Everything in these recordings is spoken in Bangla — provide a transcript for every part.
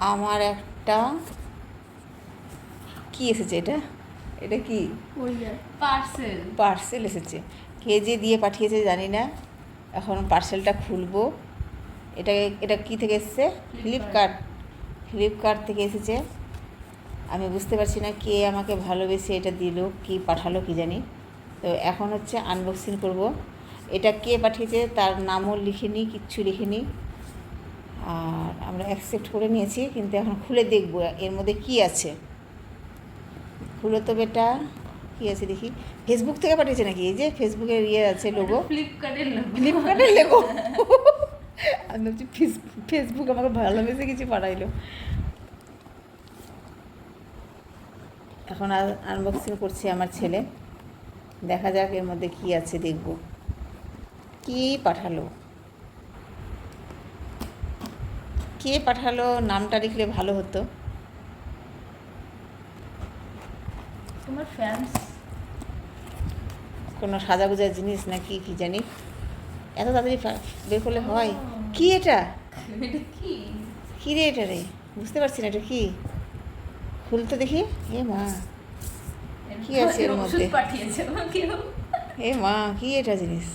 আমার একটা কি এসেছে এটা? এটা কি? পার্সেল। পার্সেল এসেছে। কে যে দিয়ে পাঠিয়েছে জানি না। এখন পার্সেলটা খুলবো। এটা এটা কি থেকে এসেছে? ফ্লিপকার্ট ফ্লিপকার্ট থেকে এসেছে। আমি বুঝতে পারছি না কে আমাকে ভালোবেসে এটা দিল কি পাঠালো কি জানি। তো এখন হচ্ছে আনবক্সিং করব। এটা কে পাঠিয়েছে? তার নামও লিখিনি কিচ্ছু লিখিনি আর আমরা অ্যাকসেপ্ট করে নিয়েছি কিন্তু এখন খুলে দেখব এর মধ্যে কি আছে। খুলে তো বেটা কি আছে দেখি। ফেসবুক থেকে পাঠিয়েছে নাকি? এই যে ফেসবুকের ইয়ে আছে লোগো ফ্লিপকার্টের ফ্লিপকার্টের লেগো আমি ভাবছি ফেস- ফেসবুক আমাকে ভালোবেসে কিছু পাঠাইলো। এখন আনবক্সিং করছে আমার ছেলে। দেখা যাক এর মধ্যে কি আছে দেখব। কি পাঠালো? কে পাঠালো নামটা লিখলে ভালো হতো। তোমার ফ্যান্স কোনো সাজাগুজা জিনিস না কি কি জানি? এত তাড়াতাড়ি বের করলে হয়? কি এটা? কি? রে এটা রে? বুঝতে পারছি না এটা কি? খুলতে দেখি। এ মা কি আছে এর মধ্যে? এ মা কি এটা জিনিস?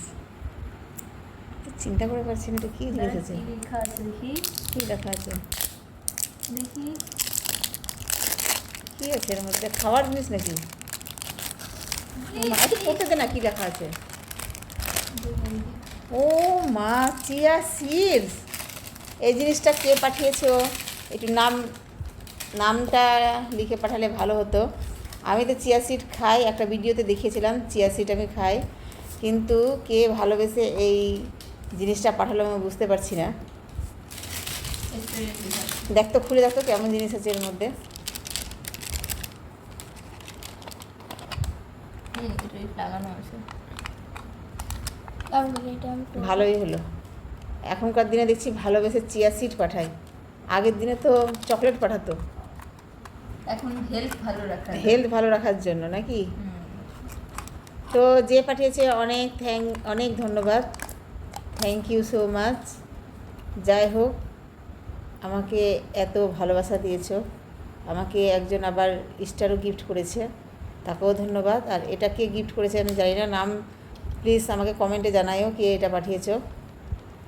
চিন্তা করে পারছি না এটা কী জিনিস আছে কি লেখা আছে দেখি। কী লেখা আছে? দেখি। কী আছে এর মধ্যে? খাওয়ার জিনিস নাকি? একটু পড়তে না কী লেখা আছে? ও মা চিয়া সিডস। এই জিনিসটা কে পাঠিয়েছো একটু নাম নামটা লিখে পাঠালে ভালো হতো। আমি তো চিয়া সিড খাই একটা ভিডিওতে দেখিয়েছিলাম চিয়া সিড আমি খাই। কিন্তু কে ভালোবেসে এই জিনিসটা পাঠালো আমি বুঝতে পারছি না। দেখ তো খুলে দেখ তো কেমন জিনিস আছে এর মধ্যে। ভালোই হলো। এখনকার দিনে দেখছি ভালোবেসে চিয়া সিড পাঠায়। আগের দিনে তো চকলেট পাঠাতো। এখন হেলথ ভালো রাখা হেলথ ভালো রাখার জন্য নাকি? তো যে পাঠিয়েছে অনেক থ্যাংক অনেক ধন্যবাদ। থ্যাংক ইউ সো মাচ যাই হোক আমাকে এত ভালোবাসা দিয়েছ। আমাকে একজন আবার স্টারও গিফট করেছে। তাকেও ধন্যবাদ। আর এটা কে গিফট করেছে আমি জানি না। নাম প্লিজ আমাকে কমেন্টে জানাইও কে এটা পাঠিয়েছো।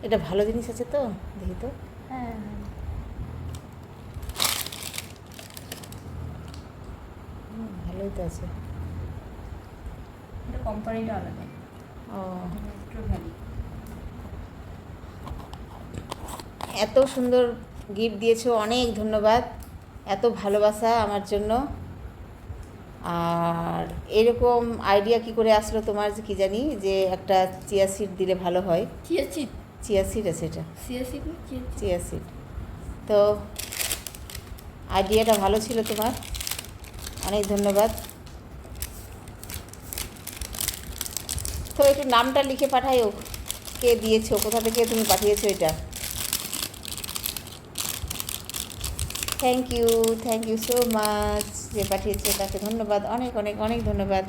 এটা ভালো জিনিস আছে তো দেখি তো হ্যাঁ। ভালোই তো আছে। কোম্পানিটা আলাদা। ও। একটু ভালো এত সুন্দর গিফট দিয়েছ অনেক ধন্যবাদ। এত ভালোবাসা আমার জন্য। আর এরকম আইডিয়া কি করে আসলো তোমার কি জানি যে একটা চিয়া সিড দিলে ভালো হয়? চিয়াসিড চিয়া সিড আছে এটা। চিয়া সিড তো আইডিয়াটা ভালো ছিল তোমার। অনেক ধন্যবাদ। তো একটু নামটা লিখে পাঠাইও কে দিয়েছ কোথা থেকে তুমি পাঠিয়েছো এটা? Thank you thank you so much যে পাঠিয়েছে তাকে ধন্যবাদ অনেক অনেক অনেক ধন্যবাদ।